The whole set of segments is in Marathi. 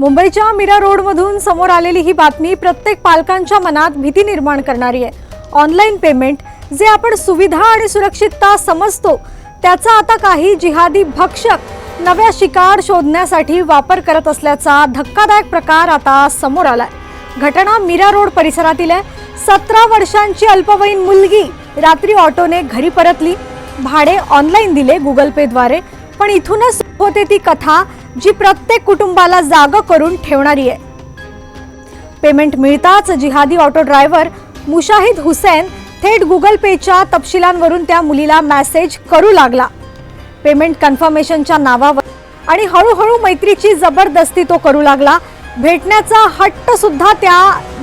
मुंबईच्या मीरा रोडमधून समोर आलेली ही बातमी प्रत्येक पालकांच्या मनात भीती निर्माण करणारी आहे. ऑनलाईन पेमेंट जे आपण सुविधा आणि सुरक्षितता समजतो त्याचा आता काही जिहादी भक्षक नव्या शिकार शोधण्यासाठी वापर करत असल्याचा धक्कादायक प्रकार आता समोर आलाय. घटना मीरा रोड परिसरातील आहे. सतरा वर्षांची अल्पवयीन मुलगी रात्री ऑटोने घरी परतली. भाडे ऑनलाईन दिले गुगल पेद्वारे पण इथूनच होते ती कथा जी प्रत्येक कुटुंबाला जाग करून ठेवणारी आहे. पेमेंट मिळताच जिहादी ऑटो ड्रायव्हर मुशाहिद हुसेन थेट गुगल पेच्या तपशिलांवरून त्या मुलीला मॅसेज करू लागला. पेमेंट कन्फर्मेशनच्या नावावर आणि हळूहळू मैत्रीची जबरदस्ती तो करू लागला. भेटण्याचा हट्ट सुद्धा त्या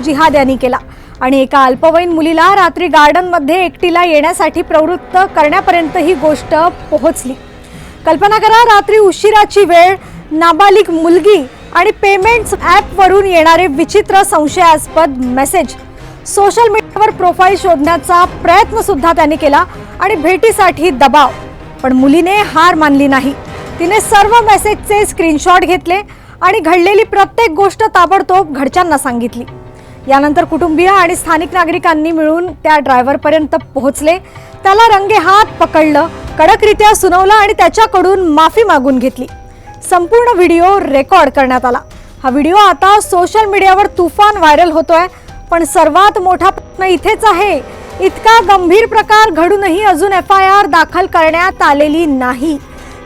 जिहाद्यांनी केला. आणि एका अल्पवयीन मुलीला रात्री गार्डनमध्ये एकटीला येण्यासाठी प्रवृत्त करण्यापर्यंत ही गोष्ट पोहोचली. कल्पना करा रात्री उशिराची वेळ नाबालिक मुलगी आणि पेमेंट्स ॲपवरून येणारे विचित्र संशयास्पद मेसेज सोशल मीडियावर प्रोफाईल शोधण्याचा प्रयत्न सुद्धा त्याने केला आणि भेटीसाठी दबाव. पण मुलीने हार मानली नाही. तिने सर्व मेसेजचे स्क्रीनशॉट घेतले आणि घडलेली प्रत्येक गोष्ट ताबडतोब घरच्यांना सांगितली. यानंतर कुटुंबीय आणि स्थानिक नागरिकांनी मिळून त्या ड्रायव्हरपर्यंत पोहोचले. त्याला रंगेहात पकडलं कडकरित्या सुनावलं आणि त्याच्याकडून माफी मागून घेतली. संपूर्ण व्हिडिओ रेकॉर्ड करण्यात आला. हा व्हिडिओ आता सोशल मीडियावर तुफान व्हायरल होतोय पण सर्वात मोठा प्रश्न इथेच आहे. इतका गंभीर प्रकार घडूनही अजून एफ आय आर दाखल करण्यात आलेली नाही.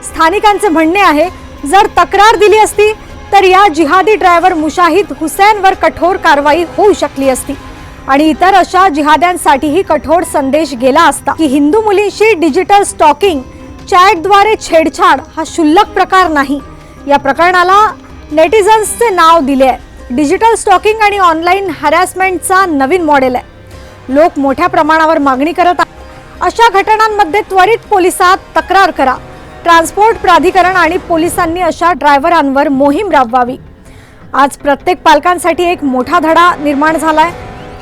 स्थानिकांचे म्हणणे आहे जर तक्रार दिली असती तर या जिहादी ड्रायव्हर मुशाहिद हुसैनवर कठोर कारवाई होऊ शकली असती. आणि इतर अशा जिहाद्यांसाठीही कठोर संदेश गेला असता. की हिंदू मुलींशी डिजिटल स्टॉकिंग चॅटद्वारे छेडछाड हा क्षुल्लक प्रकार नाही. या प्रकरणाला नेटिझन्सचे नाव दिले आहे. डिजिटल स्टॉकिंग आणि ऑनलाईन हॅरॅसमेंटचा नवीन मॉडेल आहे. लोक मोठ्या प्रमाणावर मागणी करत आहेत. अशा घटनांमध्ये त्वरित पोलिसात तक्रार करा. ट्रान्सपोर्ट प्राधिकरण आणि पोलिसांनी अशा ड्रायव्हरांवर मोहीम राबवावी. आज प्रत्येक पालकांसाठी एक मोठा धडा निर्माण झालाय.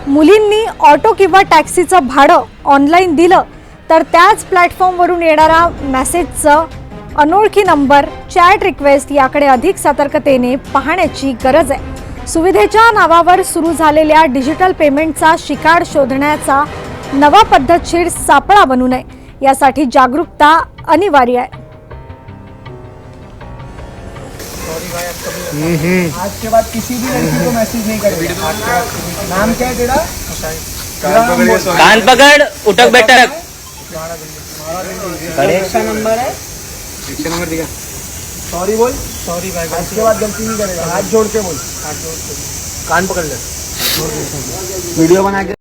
मुलींनी ऑटो किंवा टॅक्सीचं भाडं ऑनलाईन दिलं तर त्याच प्लॅटफॉर्मवरून येणारा मेसेजचं अनोळखी नंबर चॅट रिक्वेस्ट याकडे अधिक सतर्कतेने पाहण्याची गरज आहे. सुविधेच्या नावावर सुरू झालेल्या डिजिटल पेमेंटचा शिकार शोधण्याचा नवा पद्धतशीर सापळा बनू नये यासाठी जागरूकता अनिवार्य आहे. आज के बाद किसी भी लड़की को मैसेज नहीं करेगा। नाम क्या है तेरा? कान पकड़ उठक बैठक। रिक्शा नंबर है? रिक्षा नंबर दिया सॉरी बोल सॉरी भाई आज के बाद गलती नहीं करेगा। हाथ जोड़ के बोल। हाथ जोड़ के। कान पकड़ ले। वीडियो बना के